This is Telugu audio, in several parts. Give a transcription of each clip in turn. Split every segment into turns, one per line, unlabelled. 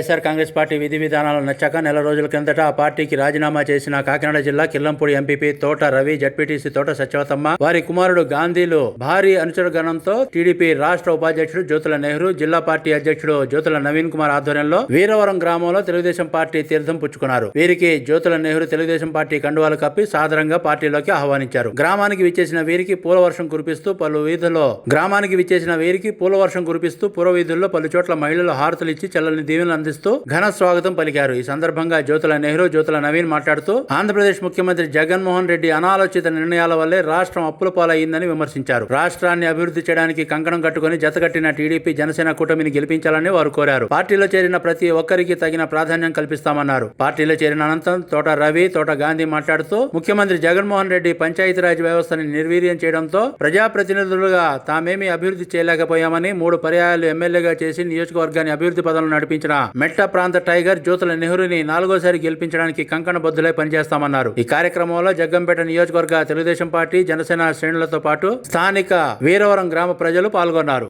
వైఎస్ఆర్ కాంగ్రెస్ పార్టీ విధి విధానాలు నచ్చాక నెల రోజుల కిందట ఆ పార్టీకి రాజీనామా చేసిన కాకినాడ జిల్లా కిల్లంపూడి ఎంపీపీ తోట రవి జడ్పీటీసీ తోట సత్యవతమ్మ వారి కుమారుడు గాంధీలు భారీ అనుచరగణంతో టీడీపీ రాష్ట్ర ఉపాధ్యక్షుడు జ్యోతుల నెహ్రూ జిల్లా పార్టీ అధ్యక్షుడు జ్యోతుల నవీన్ కుమార్ ఆధ్వర్యంలో వీరవరం గ్రామంలో తెలుగుదేశం పార్టీ తీర్థం పుచ్చుకున్నారు. వీరికి జ్యోతుల నెహ్రూ తెలుగుదేశం పార్టీ కండువాలు కప్పి సాదరంగా పార్టీలోకి ఆహ్వానించారు. గ్రామానికి విచ్చేసిన వీరికి పూల వర్షం కురిపిస్తూ పలు వీధుల్లో గ్రామానికి విచ్చేసిన వీరికి పూల వర్షం కురిపిస్తూ పూర్వ వీధుల్లో పలు చోట్ల మహిళలు హారతులు ఇచ్చి చల్లని దీవెనలు అభినందిస్తూ ఘన స్వాగతం పలికారు. ఈ సందర్భంగా జ్యోతుల నెహ్రూ జ్యోతుల నవీన్ మాట్లాడుతూ ఆంధ్రప్రదేశ్ ముఖ్యమంత్రి జగన్మోహన్ రెడ్డి అనాలోచిత నిర్ణయాల వల్లే రాష్ట్రం అప్పుల పాలయ్యిందని విమర్శించారు. రాష్ట్రాన్ని అభివృద్ధి చేయడానికి కంకణం కట్టుకుని జతకట్టిన టీడీపీ జనసేన కూటమిని గెలిపించాలని వారు కోరారు. పార్టీలో చేరిన ప్రతి ఒక్కరికి తగిన ప్రాధాన్యం కల్పిస్తామన్నారు. పార్టీలో చేరిన అనంతరం తోట రవి తోట గాంధీ మాట్లాడుతూ ముఖ్యమంత్రి జగన్మోహన్ రెడ్డి పంచాయతీరాజ్ వ్యవస్థని నిర్వీర్యం చేయడంతో ప్రజాప్రతినిధులుగా తామేమీ అభివృద్ధి చేయలేకపోయామని మూడు పర్యాయాలు ఎమ్మెల్యేగా చేసి నియోజకవర్గాన్ని అభివృద్ధి పదంలో నడిపించిన మెట్ట ప్రాంత టైగర్ జ్యోతుల నెహ్రూని నాలుగోసారి గెలిపించడానికి కంకణ బద్దులై పనిచేస్తామన్నారు. ఈ కార్యక్రమంలో జగ్గంపేట నియోజకవర్గ తెలుగుదేశం పార్టీ జనసేన శ్రేణులతో పాటు స్థానిక వీరవరం గ్రామ ప్రజలు పాల్గొన్నారు.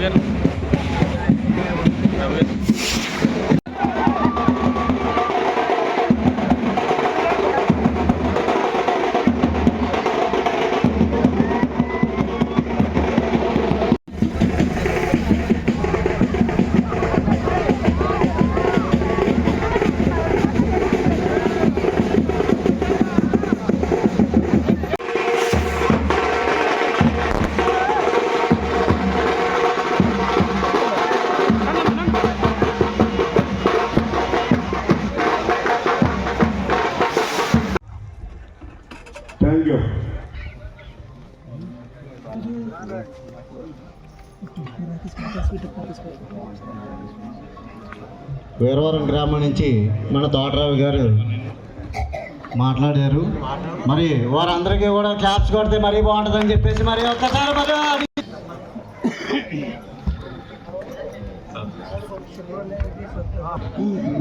థ్యాంక్
వీరవరం గ్రామం నుంచి మన తోటరావు గారు మాట్లాడారు. మరి వారందరికీ కూడా క్లాప్స్ కొడితే మరీ బాగుంటుందని చెప్పేసి మరి ఒక్కసారి మరి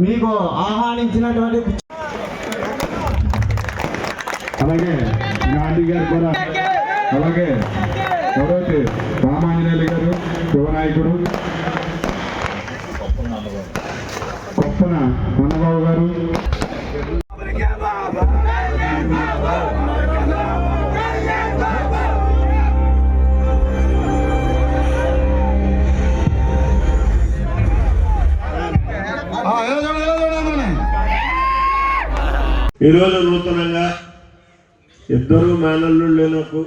మీకు ఆహ్వానించినటువంటి
అలాగే గాంధీ గారు కూడా అలాగే రామాంజనేయులు గారు యువనాయకుడు కొప్పన అన్నబాబు గారు.
ఈరోజు నూతనంగా ఇద్దరు మేనల్లుళ్ళే నాకు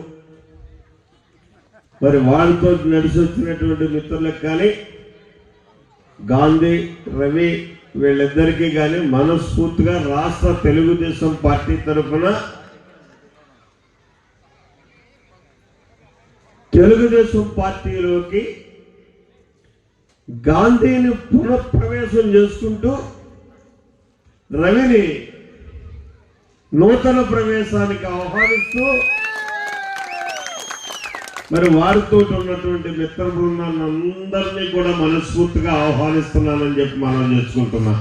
మరి వాళ్ళతో నడిచి వచ్చినటువంటి మిత్రులకు కానీ గాంధీ రవి వీళ్ళిద్దరికీ కానీ మనస్ఫూర్తిగా రాష్ట్ర తెలుగుదేశం పార్టీ తరఫున తెలుగుదేశం పార్టీలోకి గాంధీని పునఃప్రవేశం చేసుకుంటూ రవిని నూతన ప్రవేశానికి ఆహ్వానిస్తూ మరి వారితో ఉన్నటువంటి మిత్ర బృందాన్ని అందరినీ కూడా మనస్ఫూర్తిగా ఆహ్వానిస్తున్నానని చెప్పి మనం చేసుకుంటున్నాం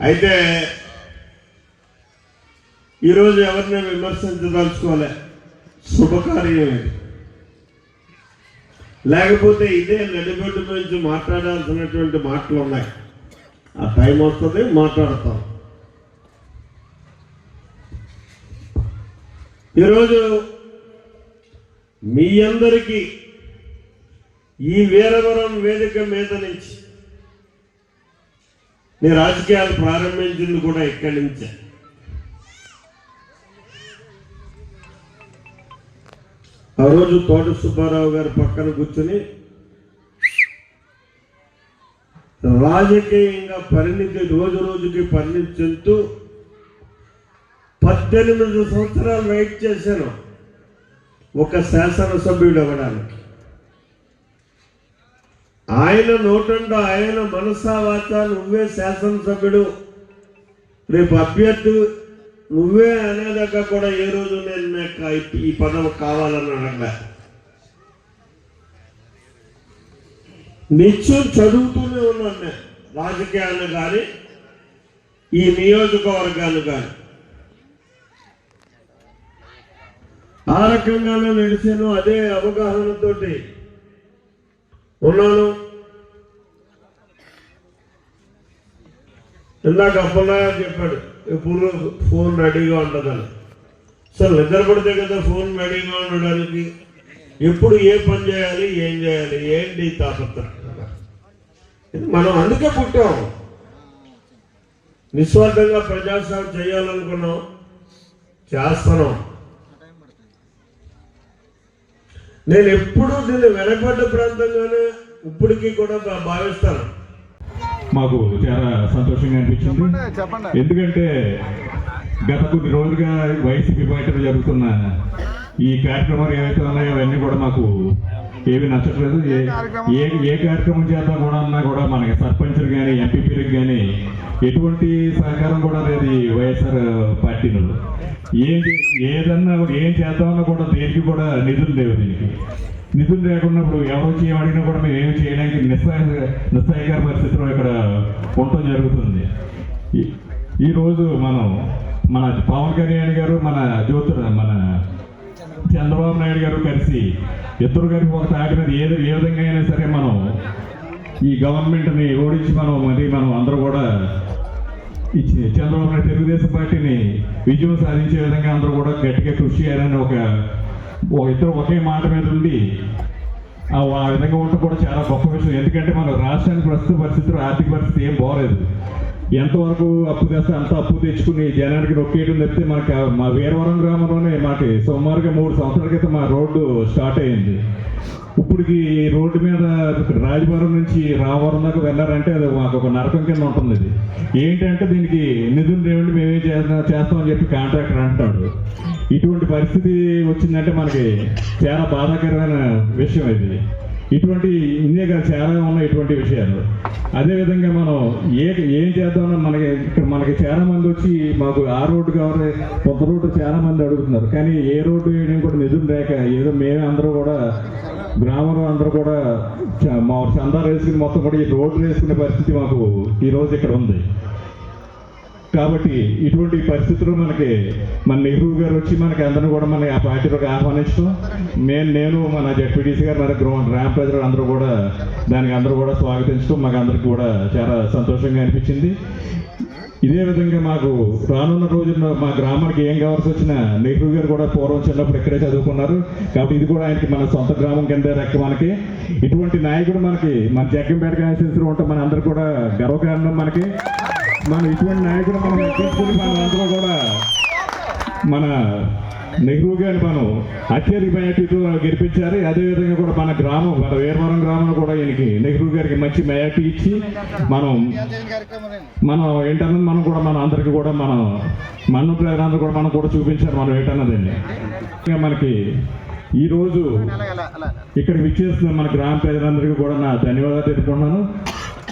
అయితే ఈరోజు ఎవరిని విమర్శించదలుచుకోలే? శుభకార్యం ఇది లేకపోతే ఇదే నడిబొడ్డు గురించి మాట్లాడాల్సినటువంటి మాటలు ఉన్నాయి. ఆ టైం వస్తుంది మాట్లాడతాం. ఈరోజు మీ అందరికీ ఈ వీరవరం వేదిక మీద నుంచి నేను రాజకీయాలు ప్రారంభించింది కూడా ఇక్కడి నుంచే. ఆ రోజు తోట సుబ్బారావు గారి పక్కన కూర్చుని రాజకీయంగా పరిణితి రోజు రోజుకి పరిణితి చెందుతూ పద్దెనిమిది సంవత్సరాలు వెయిట్ చేశాను. ఒక శాసనసభ్యుడు అవ్వడానికి. ఆయన నోటంట ఆయన మనసా వాచ నువ్వే శాసనసభ్యుడు. రేపు అభ్యర్థి నువ్వే అనేదాకా కూడా ఏ రోజు నేను నాకు ఈ- పదవి కావాలని అడగలే. నిత్యం చదువుతూనే ఉన్నాను నేను. రాజకీయాన్ని కానీ ఈ నియోజకవర్గాలు కానీ ఆ రకంగానే నడిచాను అదే అవగాహనతో ఉన్నాను. ఇందాక అప్పలనాయ చెప్పాడు ఎప్పుడు ఫోన్ రెడీగా ఉండదని. సో నిద్ర పడితే కదా ఫోన్ రెడీగా ఉండడానికి? ఎప్పుడు ఏ పని చేయాలి ఏం చేయాలి ఏంటి తాపత్ర? మనం అందుకే పుట్టాం. నిస్వార్థంగా ప్రజాసేవ చేయాలనుకున్నాం చేస్తున్నాం. నేను ఎప్పుడూ దీన్ని వెనకబడ్డ ప్రాంతంగానే ఇప్పటికీ కూడా భావిస్తాను.
మాకు చాలా సంతోషంగా అనిపించింది. ఎందుకంటే గత కొద్ది రోజులుగా వైసీపీ బయట జరుగుతున్న ఈ కార్యక్రమాలు ఏవైతే ఉన్నాయో అవన్నీ కూడా మాకు ఏవి నచ్చట్లేదు. ఏ ఏ ఏ కార్యక్రమం చేద్దాం కూడా అన్నా కూడా మనకి సర్పంచులు కానీ ఎంపీపీలకు కానీ ఎటువంటి సహకారం కూడా లేదు ఈ వైఎస్ఆర్ పార్టీలో ఏం ఏదన్నా ఏం చేద్దామన్నా కూడా దేనికి కూడా నిధులు లేవు దీనికి. నిధులు లేకున్నప్పుడు ఎవరు చేయమడిగినా కూడా మేము ఏమి చేయడానికి నిస్సహ నిస్సహాయకర పరిస్థితిలో ఇక్కడ ఉండటం జరుగుతుంది. ఈ- ఈరోజు మనం మన పవన్ కళ్యాణ్ గారు మన జ్యోతి మన చంద్రబాబు నాయుడు గారు కలిసి ఇద్దరు గారికి ఒక తాటి మీద ఏది ఏ విధంగా అయినా సరే మనం ఈ గవర్నమెంట్ని ఓడించి మనం మరి మనం అందరూ కూడా చంద్రబాబు నాయుడు తెలుగుదేశం పార్టీని విజయం సాధించే విధంగా అందరూ కూడా గట్టిగా కృషి చేయాలని ఒక ఇద్దరు ఒకే మాట మీద ఉండి ఆ ఆ విధంగా ఉండటం కూడా చాలా గొప్ప విషయం. ఎందుకంటే మన రాష్ట్రానికి ప్రస్తుత పరిస్థితులు ఆర్థిక పరిస్థితి ఏం బాగలేదు. ఎంతవరకు అప్పు తెస్తే అంత అప్పు తెచ్చుకుని జనానికి నొక్కేయడం తప్పితే మనకి మా వీరవరం గ్రామంలోనే మాకు సుమారుగా మూడు సంవత్సరాల క్రితం మా రోడ్డు స్టార్ట్ అయింది ఇప్పటికి రోడ్డు మీద రాజభవనం నుంచి రామవరం దాకా వెళ్ళారంటే అది మాకు ఒక నరకం కింద ఉంటుంది ఇది. ఏంటంటే దీనికి నిధులు లేవండి మేమేం చేస్తాం చేస్తామని చెప్పి కాంట్రాక్టర్ అంటాడు. ఇటువంటి పరిస్థితి వచ్చిందంటే మనకి చాలా బాధాకరమైన విషయం ఇది. ఇటువంటి ఇండియా చాలా ఉన్నాయి ఇటువంటి విషయాలు. అదేవిధంగా మనం ఏ ఏం చేద్దామన్నా మనకి ఇక్కడ మనకి చాలా మంది వచ్చి మాకు ఆ రోడ్డు కావాలి కొత్త రోడ్డు చాలా మంది అడుగుతున్నారు. కానీ ఏ రోడ్డు వేయడం కూడా నిధులు లేక ఏదో మేమే అందరూ కూడా గ్రామంలో అందరూ కూడా చ- మా చందా వేసుకుని మొత్తం కూడా ఈ రోడ్డు వేసుకునే పరిస్థితి మాకు ఈ రోజు ఇక్కడ ఉంది. కాబట్టి ఇటువంటి పరిస్థితుల్లో మనకి మన నెహ్రూ గారు వచ్చి మనకి అందరూ కూడా మన ఆ పార్టీలోకి ఆహ్వానించడం. నేను నేను మన జడ్పీటీసీ గారు మన గ్రౌ గ్రామ ప్రజలు అందరూ కూడా దానికి అందరూ కూడా స్వాగతించడం మాకు అందరికి కూడా చాలా సంతోషంగా అనిపించింది. ఇదే విధంగా మాకు రానున్న రోజుల్లో మా గ్రామానికి ఏం కావాల్సి వచ్చినా నెహ్రూ గారు కూడా పూర్వం చిన్నప్పుడు ఇక్కడే చదువుకున్నారు. కాబట్టి ఇది కూడా ఆయనకి మన సొంత గ్రామం కింద రెక్క మనకి. ఇటువంటి నాయకుడు మనకి మన జగ్గంపేట కాన్స్టిట్యూన్సీలో ఉంటే మన అందరు కూడా గర్వకారణం మనకి. మనం ఇటువంటి నాయకుడు మనం ఎక్కించుకుని మన అందరూ కూడా మన నెహ్రూ గారిని మనం అత్యధిక మెజార్టీతో గెలిపించారు. అదేవిధంగా కూడా మన గ్రామం మన వీరవరం గ్రామంలో కూడా ఈయనకి నెహ్రూ గారికి మంచి మెజార్టీ ఇచ్చి మనం మనం ఏంటన్నది మనం కూడా మన అందరికి కూడా మనం మన ప్రజలందరూ కూడా మనం కూడా చూపించారు మనం ఏంటన్నదండి ఇంకా మనకి ఈ రోజు ఇక్కడ విచ్చేస్తున్న మన గ్రామ ప్రజలందరికీ కూడా నా ధన్యవాదాలు తెలుపుకున్నాను